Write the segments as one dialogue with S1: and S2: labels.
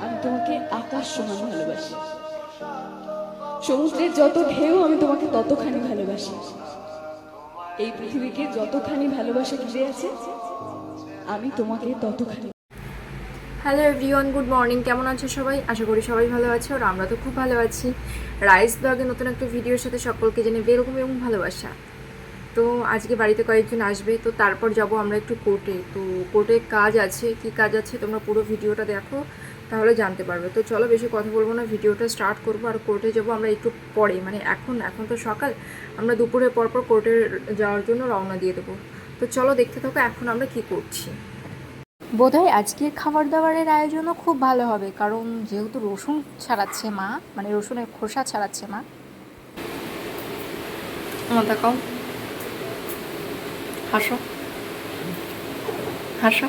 S1: আমি তোমাকে আকাশ সমান ভালোবাসি। সমুদ্রের যত ঢেউ, আমি তোমাকে ততখানি ভালোবাসি। এই পৃথিবীকে যতখানি ভালোবাসা ঘিরে আছে, আমি তোমাকে ততখানি
S2: হ্যালো এভরিওয়ান গুড মর্নিং কেমন আছো সবাই? আশা করি সবাই ভালো আছো, আর আমরা তো খুব ভালো আছি। রাইস ব্লগে নতুন একটা ভিডিওর সাথে সকলকে জেনে বেরকম এবং ভালোবাসা। তো আজকে বাড়িতে কয়েকজন আসবে, তো তারপর যাব আমরা একটু কোর্টে তো কোর্টে কাজ আছে, কি কাজ আছে তোমরা পুরো ভিডিওটা দেখো। তাহলে জানতে পারবে। তো চলো বেশি কথা বলব না ভিডিওটা স্টার্ট করব আর কোর্টে যাব আমরা একটু পরে মানে এখন এখন তো সকাল আমরা দুপুরে পর পর কোর্টে যাওয়ার জন্য রওনা দিয়ে দেবো। তো চলো দেখতে থাকো এখন আমরা কি করছি। বোধহয় আজকের খাবার দাবারের আয়োজনও খুব ভালো হবে কারণ যেহেতু রসুন ছাড়াচ্ছে মা মানে রসুনের খোসা ছাড়াচ্ছে মা। আমার দেখাও। হাসো। হাসো।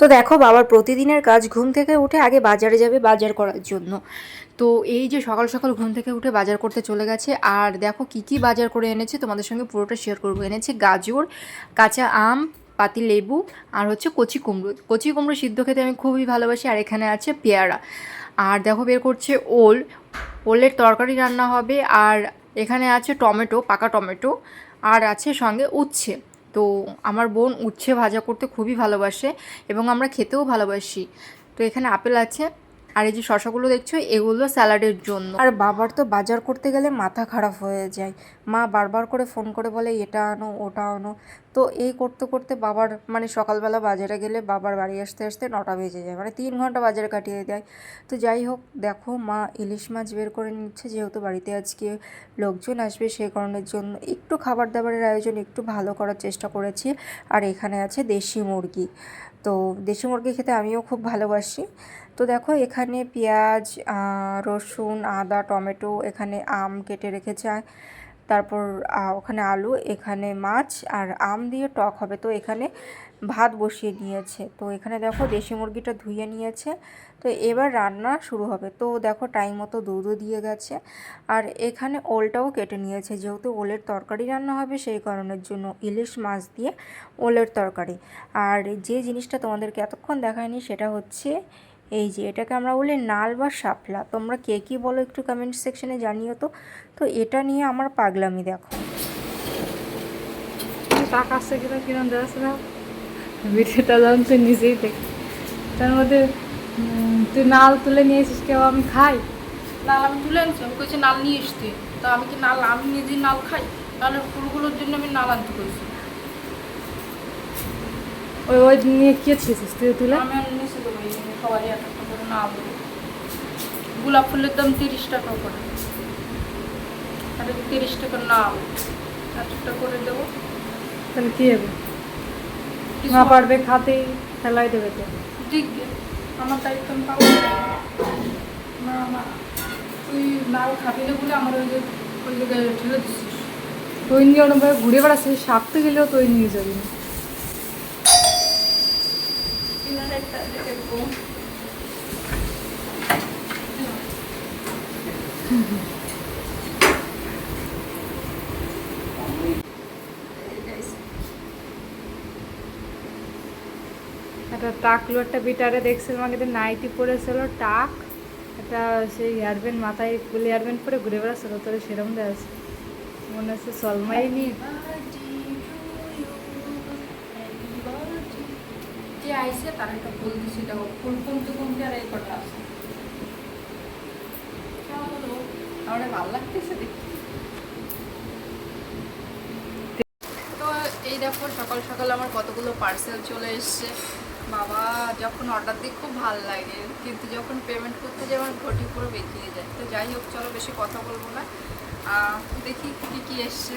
S2: তো দেখো বাবার প্রতিদিনের কাজ ঘুম থেকে উঠে আগে বাজারে যাবে বাজার করার জন্য। তো এই যে সকাল সকাল ঘুম থেকে উঠে বাজার করতে চলে গেছে। আর দেখো কি কি বাজার করে এনেছে তোমাদের সঙ্গে পুরোটা শেয়ার করব। এনেছে গাজর, কাঁচা আম, পাতি লেবু আর হচ্ছে কচি কুমড়ো। কচি কুমড়ো সিদ্ধ খেতে আমি খুবই ভালোবাসি আর এখানে আছে পেয়ারা। আর দেখো বের করছে ওল। ওলের তরকারি রান্না হবে। আর এখানে আছে টমেটো, পাকা টমেটো। আর আছে সঙ্গে উচ্ছে। তো আমার বোন উচ্ছে ভাজা করতে খুবই ভালোবাসে এবং আমরা খেতেও ভালোবাসি। তো এখানে আপেল আছে আর এই যে শশাগুলো দেখছ, এগুলো স্যালাডের জন্য। আর বাবার তো বাজার করতে গেলে মাথা খারাপ হয়ে যায়। মা বারবার করে ফোন করে বলে, এটা আনো, ওটা আনো। তো এই করতে করতে বাবার মানে সকালবেলা বাজারে গেলে বাবার বাড়ি আসতে আসতে নটা বেজে যায় মানে তিন ঘণ্টা বাজারে কাটিয়ে দেয়। তো যাই হোক, দেখো মা ইলিশ মাছ বের করে নিচ্ছে, যেহেতু বাড়িতে আজকে লোকজন আসবে সেই কারণের জন্য একটু খাবার দাবারের আয়োজন একটু ভালো করার চেষ্টা করেছি। আর এখানে আছে দেশি মুরগি। তো দেশি মুরগি খেতে আমিও খুব ভালোবাসি। তো দেখো এখানে পেঁয়াজ রসুন, আদা, টমেটো, এখানে আম কেটে রেখেছে। তারপর ওখানে আলু, এখানে মাছ আর আম দিয়ে টক হবে। তো এখানে ভাত বসিয়ে নিয়েছে তো এখানে দেখো দেশি মুরগিটা ধুয়ে নিয়েছে। তো এবার রান্না শুরু হবে। তো দেখো টাইম মতো দুধও দিয়ে গেছে। আর এখানে ওলটাও কেটে নিয়েছে। যেহেতু ওলের তরকারি রান্না হবে, সেই কারণের জন্য ইলিশ মাছ দিয়ে ওলের তরকারি। আর যে জিনিসটা তোমাদেরকে এতক্ষণ দেখায়নি, সেটা হচ্ছে এই যে এটাকে আমরা বলি নাল বা শাপলা। তোমরা কে কী বলো একটু কমেন্ট সেকশনে জানিও তো। তো এটা নিয়ে আমার পাগলামি দেখো।
S3: টাকা আসছে কিনা কিরম যাচ্ছে না ভিডিওটা যখন তুই নিজেই দেখ। তার মধ্যে তুই নাল তুলে নিয়ে এসিস কেউ আমি খাই?
S4: নাল আমি তুলে আনছি আমি কইছি নাল নিয়ে এসতে তা আমি কি নাল আমি নিজে নাল খাই? তাহলে ফুলগুলোর জন্য আমি নাল আনতে কইছি।
S3: ওই ওই নিয়ে কে ছিস তুই তুলে?
S4: আমি সবাই এক একটা করে না দেবো গোলাপ ফুলের দাম তিরিশ টাকা করে। আর তিরিশ টাকা নাল একটা করে দেবো।
S3: তাহলে কি হবে? না পারবে খাতেই ফেলাই দেবে তো।
S4: গে। আমার দায়িত্ব আমি পাবো না। না তুই নাল খাবি না বলে আমার ওই যে ওই জায়গায় ঠেলে দিচ্ছিস
S3: তুই নিয়ে ওরমভাবে ঘুরে বেড়াচ্ছিস সাপতে গেলেও তুই নিয়ে যাবি। না
S4: একটা
S3: একটা টাকলো একটা বিটারে দেখছিলাম আগে নাইটি পরেছিল, টাক। একটা সেই হেয়ারব্যান্ড মাথায় ফুল হেয়ারব্যান্ড পরে ঘুরে বেড়াচ্ছিল তোর সেরকম আছে। মনে হচ্ছে সলমাই
S4: নি আইসে তার একটা ফুল দিছি দেখো ফুল কমতে কমতে আর এই কটা আছে? আমার ভালো লাগতেছে দেখি তো এই দেখো, সকাল সকাল আমার কতগুলো পার্সেল চলে এসছে। বাবা, যখন অর্ডার দিই খুব ভালো লাগে, কিন্তু যখন পেমেন্ট করতে যাই আমার ঘটি পুরো বেঁকিয়ে যায়। তো যাই হোক, চলো বেশি কথা বলব না। দেখি কি কি এসছে।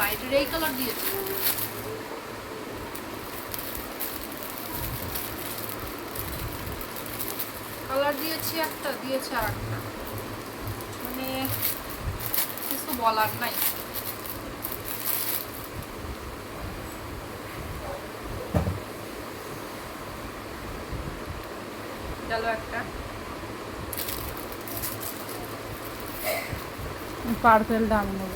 S4: মাইটের এই কালার দিয়েছে। দিয়েছি একটা, দিয়েছে আর একটা মানে কিছু বলার নাই। একটা।
S3: পার্সেলটা আমি নেব।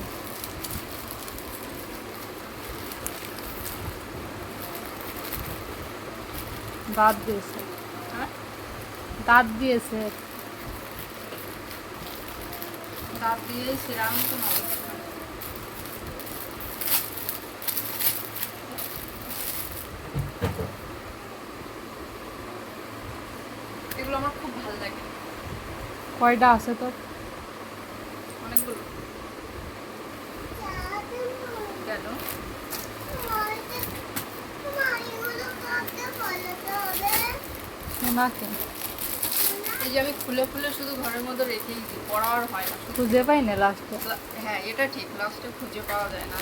S3: দাঁত দিয়েছে। দাঁত দিয়েছে।
S4: দাঁত দিয়েই সেরাম তো এগুলো আমার খুব ভালো লাগে।
S3: কয়টা আছে তো
S4: অনেকগুলো। কেন?
S3: সোনাকে
S4: যে আমি খুলে খুলে শুধু ঘরের মধ্যে রেখেই দিই পড়া আর হয় না।
S3: খুঁজে পাই না লাস্টে
S4: হ্যাঁ এটা ঠিক লাস্টে খুঁজে পাওয়া যায় না।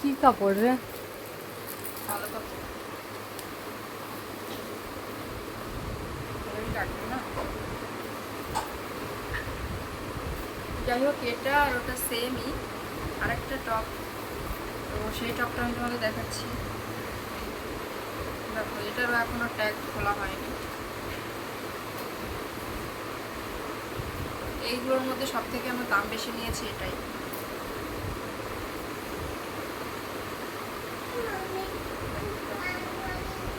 S3: কি কাপড় রে?
S4: ভালো না? যাই হোক এটা আর ওটা সেমই আরেকটা টপ তো সেই টপটা আমি তোমাদের দেখাচ্ছি। দেখো, এটারও এখনও ট্যাগ খোলা হয়নি। এইগুলোর মধ্যে সব থেকে আমার দাম বেশি নিয়েছি এটাই।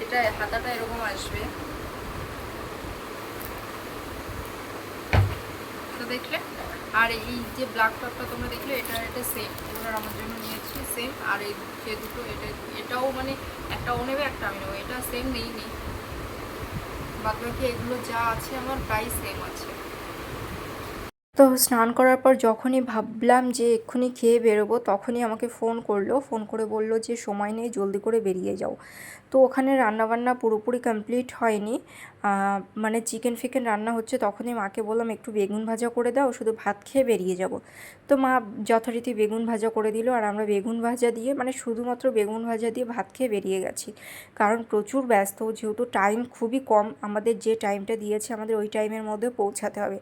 S4: এটা হাতাটা এরকম আসবে। তো দেখলে? আর এই যে ব্ল্যাক টপটা তোমরা দেখলে, এটা এটা সেম এগুলো আমার জন্য নিয়েছি সেম আর এই যে দুটো, এটা, এটাও মানে একটা ও নেবে একটা আমি নেব। এটা সেম নেই নেই। বাদ বাকি এগুলো যা আছে আমার প্রায় সেম আছে।
S2: তো স্নান করার পর যখনই ভাবলাম যে এক্ষুনি খেয়ে বেরোবো, তখনই আমাকে ফোন করল। ফোন করে বলল যে, সময় নেই, জলদি করে বেরিয়ে যাও। তো ওখানে রান্নাবান্না পুরোপুরি কমপ্লিট হয়নি। মানে চিকেন ফিকেন রান্না হচ্ছে তখনই মাকে বললাম, একটু বেগুন ভাজা করে দাও, শুধু ভাত খেয়ে বেরিয়ে যাব। তো মা যথারীতি বেগুন ভাজা করে দিল আর আমরা বেগুন ভাজা দিয়ে মানে শুধুমাত্র বেগুন ভাজা দিয়ে ভাত খেয়ে বেরিয়ে গেছি। কারণ প্রচুর ব্যস্ত, যেহেতু টাইম খুবই কম, আমাদের যে টাইমটা দিয়েছে আমাদের ওই টাইমের মধ্যে পৌঁছাতে হবে।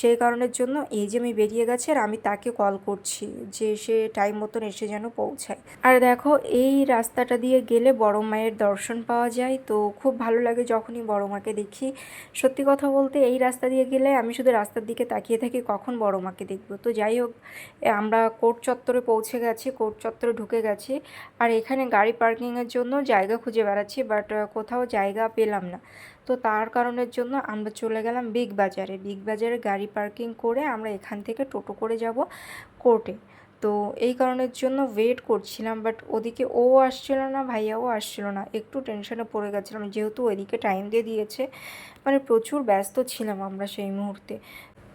S2: সেই কারণের জন্য এই যে আমি বেরিয়ে গেছি আর আমি তাকে কল করছি যে সে টাইম মতন এসে যেন পৌঁছায়। আর দেখো, এই রাস্তাটা দিয়ে গেলে বড় মায়ের দর্শন পাওয়া যায়। তো খুব ভালো লাগে যখনই বড় মাকে দেখি। সত্যি কথা বলতে এই রাস্তা দিয়ে গেলে আমি শুধু রাস্তার দিকে তাকিয়ে থাকি, কখন বড় মাকে দেখব? তো যাই হোক আমরা কোর্ট চত্বরে পৌঁছে গেছি, কোর্ট চত্বরে ঢুকে গেছি। আর এখানে গাড়ি পার্কিংয়ের জন্য জায়গা খুঁজে বেড়াচ্ছি, বাট কোথাও জায়গা পেলাম না। তো তার কারণের জন্য আমরা চলে গেলাম বিগ বাজারে। বিগ বাজারে গাড়ি পার্কিং করে আমরা এখান থেকে টোটো করে যাব কোর্টে। তো এই কারণের জন্য ওয়েট করছিলাম বাট ওদিকে ও আসছিল না ভাইয়াও আসছিল না। একটু টেনশনে পড়ে গেছিলাম, যেহেতু ওইদিকে টাইম দিয়ে দিয়েছে মানে প্রচুর ব্যস্ত ছিলাম আমরা সেই মুহূর্তে।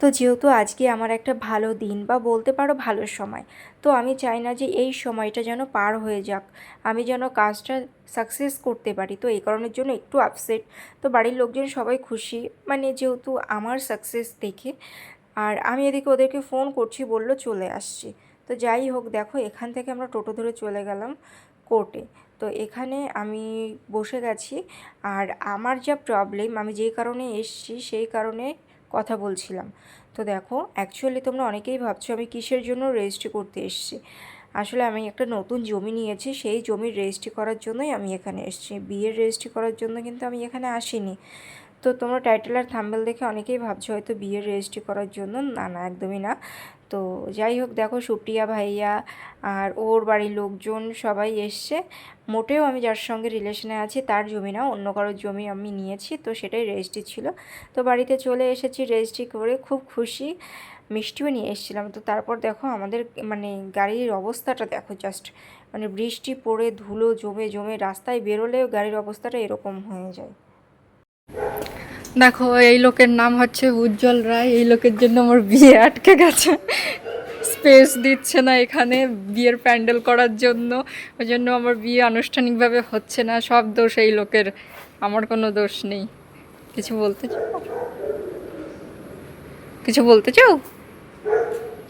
S2: তো যেহেতু আজকে আমার একটা ভালো দিন, বা বলতে পারো ভালো সময়, তো আমি চাই না যে এই সময়টা যেন পার হয়ে যাক। আমি যেন কাজটা সাকসেস করতে পারি। তো এই কারণের জন্য একটু আপসেট তো বাড়ির লোকজন সবাই খুশি মানে যেহেতু আমার সাকসেস দেখে। আর আমি এদিকে ওদেরকে ফোন করছি, বলল চলে আসছি। তো যাই হোক, দেখো এখান থেকে আমরা টোটো ধরে চলে গেলাম কোর্টে তো এখানে আমি বসে গেছি আর আমার যা প্রবলেম আমি যেই কারণে এসছি সেই কারণে কথা বলছিলাম। তো দেখো অ্যাকচুয়ালি তোমরা অনেকেই ভাবছ আমি কিসের জন্য রেজিস্ট্রি করতে এসেছি? আসলে আমি একটা নতুন জমি নিয়েছি, সেই জমির রেজিস্ট্রি করার জন্যই আমি এখানে এসেছি। বিয়ের রেজিস্ট্রি করার জন্য কিন্তু আমি এখানে আসিনি। তো তোমরা টাইটেল আর থাম্বেল দেখে অনেকেই ভাবছ হয়তো বিয়ের রেজিস্ট্রি করার জন্য। না না, একদমই না। তো যাই হোক, দেখো সুপ্রিয়া ভাইয়া আর ওর বাড়ির লোকজন সবাই এসছে। মোটেও আমি যার সঙ্গে রিলেশনে আছি, তার জমি না, অন্য কারোর জমি আমি নিয়েছি, তো সেটাই রেজিস্ট্রি ছিল। তো বাড়িতে চলে এসেছি রেজিস্ট্রি করে খুব খুশি। মিষ্টিও নিয়ে এসেছিলাম। তো তারপর দেখো আমাদের মানে গাড়ির অবস্থাটা দেখো জাস্ট মানে বৃষ্টি পড়ে, ধুলো জমে জমে রাস্তায় বেরোলেও গাড়ির অবস্থাটা এরকম হয়ে যায়।
S3: দেখো এই লোকের নাম হচ্ছে উজ্জ্বল রায়। এই লোকের জন্য আমার বিয়ে আটকে গেছে। স্পেস দিচ্ছে না এখানে বিয়ের প্যান্ডেল করার জন্য। ওই জন্য আমার বিয়ে আনুষ্ঠানিকভাবে হচ্ছে না। সব দোষ এই লোকের। আমার কোনো দোষ নেই। কিছু বলতে চাও? কিছু বলতে চাও?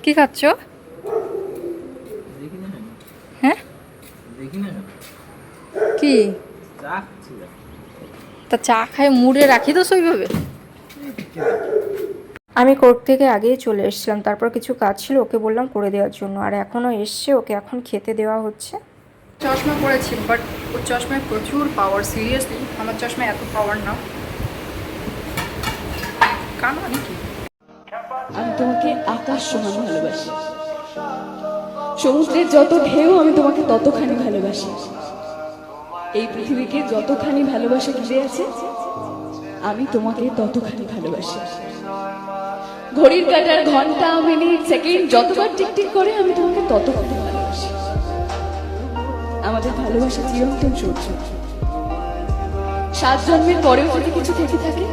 S3: কি খাচ্ছ? হ্যাঁ? কি?
S2: তা চা খায় মুড়ে রাখি তো সেইভাবে। আমি কোর্ট থেকে আগেই চলে এসেছিলাম তারপর কিছু কাজ ছিল ওকে বললাম করে দেওয়ার জন্য আর এখনও এসছে ওকে এখন খেতে দেওয়া হচ্ছে।
S4: চশমা পরেছি বাট ওর চশমায় প্রচুর পাওয়ার সিরিয়াসলি আমার চশমায় এত পাওয়ার না। কানা নাকি
S1: আমি তোমাকে আকাশ সমান ভালোবাসি। সমুদ্রের যত ঢেউ আমি তোমাকে ততখানি ভালোবাসি। এই পৃথিবীকে যতখানি ভালোবাসা ঘিরে আছে, আমি তোমাকে ততখানি ভালোবাসি। ঘড়ির কাটার ঘণ্টা মিনিট সেকেন্ড যতবার টিকটিক করে, আমি তোমাকে ততখানি ভালোবাসি। আমাদের ভালোবাসা চিরন্তন সূর্য। সাত জন্মের পরেও যদি কিছু থেকে থাকে,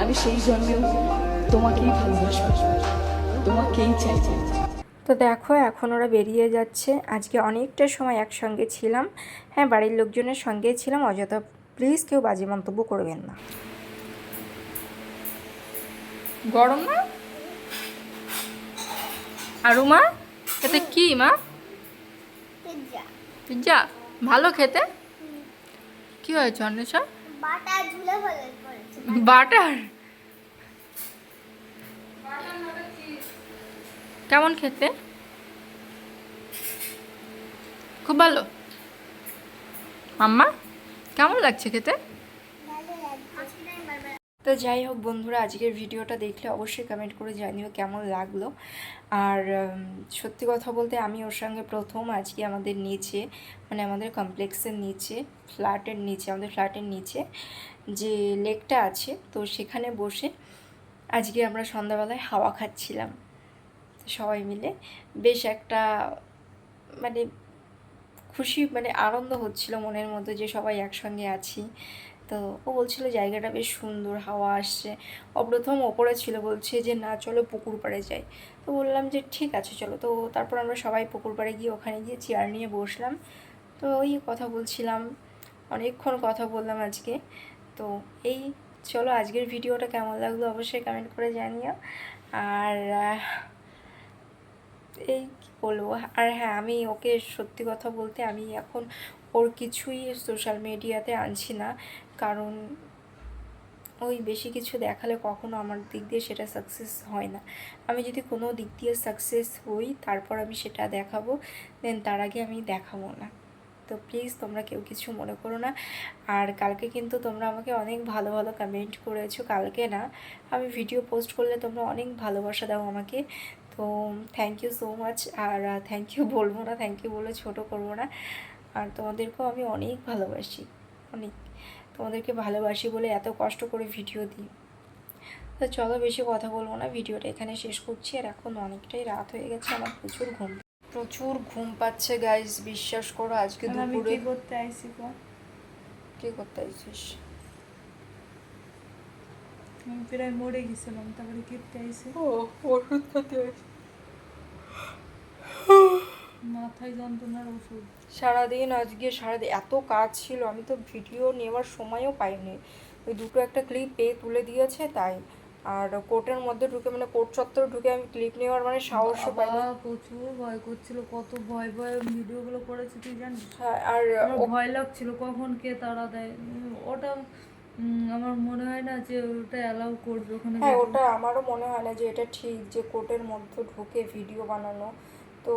S1: আমি সেই জন্মেও তোমাকেই ভালোবাসবো। তোমাকেই চাই চাই।
S2: তো দেখো এখন ওরা বেরিয়ে যাচ্ছে। আজকে অনেকটা সময় একসঙ্গে ছিলাম। হ্যাঁ বাড়ির লোকজনের সঙ্গে ছিলাম। অযথা প্লিজ কেউ বাজে মন্তব্য করবেন না।
S4: গরম না আর মা? এতে কি মা? পিজ্জা। ভালো খেতে? কি হয়েছে অন্বেষা?
S5: বাটা ঝুলে ফেলে করেছে
S4: বাটার? কেমন খেতে? খুব ভালো। মাম্মা কেমন লাগছে খেতে?
S2: তো যাই হোক বন্ধুরা, আজকের ভিডিওটা দেখলে অবশ্যই কমেন্ট করে জানিও কেমন লাগল। আর সত্যি কথা বলতে আমি ওর সঙ্গে প্রথম আজকে আমাদের নিচে মানে আমাদের কমপ্লেক্সের নিচে ফ্ল্যাটের নিচে, আমাদের ফ্ল্যাটের নিচে যে লেকটা আছে, তো সেখানে বসে আজকে আমরা সন্ধ্যাবেলায় হাওয়া খাচ্ছিলাম। সবাই মিলে বেশ একটা মানে খুশি মানে আনন্দ হচ্ছিল মনের মধ্যে যে সবাই একসঙ্গে আছি। তো ও বলছিল জায়গাটা বেশ সুন্দর, হাওয়া আসছে। ও প্রথম ওপরে ছিল, বলছে যে না, চলো পুকুর পাড়ে যাই। তো বললাম যে ঠিক আছে, চলো। তো তারপর আমরা সবাই পুকুর পাড়ে গিয়ে ওখানে গিয়ে চেয়ার নিয়ে বসলাম। তো ওই কথা বলছিলাম, অনেকক্ষণ কথা বললাম আজকে। তো এই, চলো আজকের ভিডিওটা কেমন লাগল অবশ্যই কমেন্ট করে জানিও। আর এই কি বলব? আর হ্যাঁ আমি ওকে সত্যি কথা বলতে আমি এখন ওর কিছুই সোশ্যাল মিডিয়াতে আনছি না। কারণ ওই বেশি কিছু দেখালে কখনো আমার দিক দিয়ে সেটা সাকসেস হয় না। আমি যদি কোনো দিক দিয়ে সাকসেস হই, তারপর আমি সেটা দেখাবো দেন তার আগে আমি দেখাবো না। তো প্লিজ তোমরা কেউ কিছু মনে করো না। আর কালকে কিন্তু তোমরা আমাকে অনেক ভালো ভালো কমেন্ট করেছ, কালকে না, আমি ভিডিও পোস্ট করলে তোমরা অনেক ভালোবাসা দাও আমাকে। তো থ্যাংক ইউ সো মাচ আর থ্যাংক ইউ বলব না থ্যাংক ইউ বলে ছোটো করব না। আর তোমাদেরকেও আমি অনেক ভালোবাসি অনেক। তোমাদেরকে ভালোবাসি বলে এত কষ্ট করে ভিডিও দিই। তো চলো বেশি কথা বলব না ভিডিওটা এখানে শেষ করছি। আর এখন অনেকটাই রাত হয়ে গেছে আমার প্রচুর ঘুম। প্রচুর ঘুম পাচ্ছে গাইজ বিশ্বাস করো আজকে দুপুরে
S3: কি করতে আইছি কো
S2: কি করতে আইছিস?
S3: আমি প্রায় মরে গেছিলাম তারপরে কেটে আইছি।
S2: ও ওষুধ খেতে
S3: মাথায় যন্ত্রণার ওষুধ
S2: সারাদিন আজকে সারাদিন এত কাজ ছিল আমি তো ভিডিও নেওয়ার সময়ও পাইনি। ওই দুটো একটা ক্লিপ পেয়ে তুলে দিয়েছে তাই। আর কোর্টের মধ্যে ঢুকে মানে কোর্ট চত্বরে ঢুকে আমি ক্লিপ নেওয়ার মানে সাহসও
S3: বাবা প্রচুর ভয় করছিল কত ভয় ভয় ভিডিওগুলো করেছি তুই জানিস?
S2: হ্যাঁ, আর
S3: ভয় লাগছিল কখন কে তারা দেয়। ওটা আমার মনে হয় না যে ওটা অ্যালাউ করবে ওখানে
S2: হ্যাঁ ওটা আমারও মনে হয় না যে এটা ঠিক যে কোর্টের মধ্যে ঢুকে ভিডিও বানানো। তো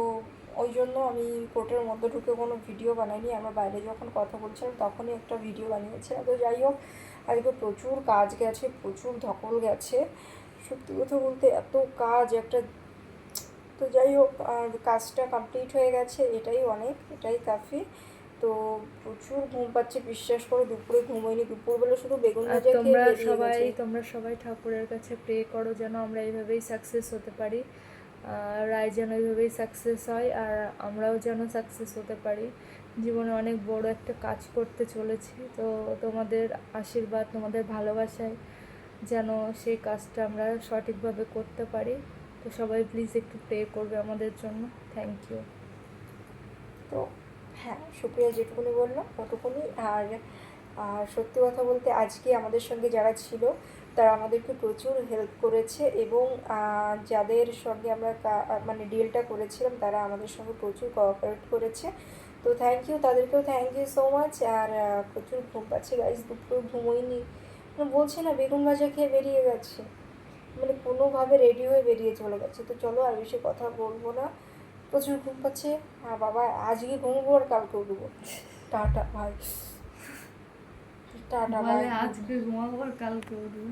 S2: ওই জন্য আমি কোর্টের মধ্যে ঢুকে কোনো ভিডিও বানাইনি। আমরা বাইরে যখন কথা বলছিলাম তখনই একটা ভিডিও বানিয়েছিলাম তো যাই হোক আজকে প্রচুর কাজ গেছে প্রচুর ধকল গেছে। সত্যি কথা বলতে এত কাজ একটা তো যাই হোক আর কাজটা কমপ্লিট হয়ে গেছে এটাই অনেক এটাই কাফি। তো প্রচুর ঘুম পাচ্ছে বিশ্বাস করে দুপুরে ঘুমোয়নি দুপুরবেলা শুধু বেগুন ভাজা খেয়ে
S3: তোমরা সবাই তোমরা সবাই ঠাকুরের কাছে প্রে করো যেন আমরা এইভাবেই সাকসেস হতে পারি। রায় যেন এইভাবেই সাকসেস হয়, আর আমরাও যেন সাকসেস হতে পারি। জীবনে অনেক বড় একটা কাজ করতে চলেছি, তো তোমাদের আশীর্বাদ, তোমাদের ভালোবাসায় যেন সেই কাজটা আমরা সঠিকভাবে করতে পারি। তো সবাই প্লিজ একটু প্রে করবে আমাদের জন্য। থ্যাংক ইউ
S2: তো হ্যাঁ সুপ্রিয়া যেটুকুনি বলল ততটুকুনি আর সত্যি কথা বলতে আজকে আমাদের সঙ্গে যারা ছিল তারা আমাদেরকে প্রচুর হেল্প করেছে এবং যাদের সঙ্গে আমরা মানে ডিলটা করেছিলাম, তারা আমাদের সঙ্গে প্রচুর কোঅপারেট করেছে। তো থ্যাংক ইউ তাদেরকেও থ্যাংক ইউ সো মাচ আর প্রচুর ঘুম পাচ্ছে। গাইজ দুপুরে ঘুমোইনি। মানে বলছে না, বেগুন ভাজা খেয়ে বেরিয়ে গেছে মানে কোনোভাবে রেডি হয়ে বেরিয়ে চলে গেছে। তো চলো আর বেশি কথা বলব না। প্রচুর ঘুম পাচ্ছে। হ্যাঁ বাবা, আজকে ঘুমবো আর কালকে উঠবো। টাটা ভাই টাটা ভাই
S3: আজকে ঘুমাবো আর কালকে উঠবো।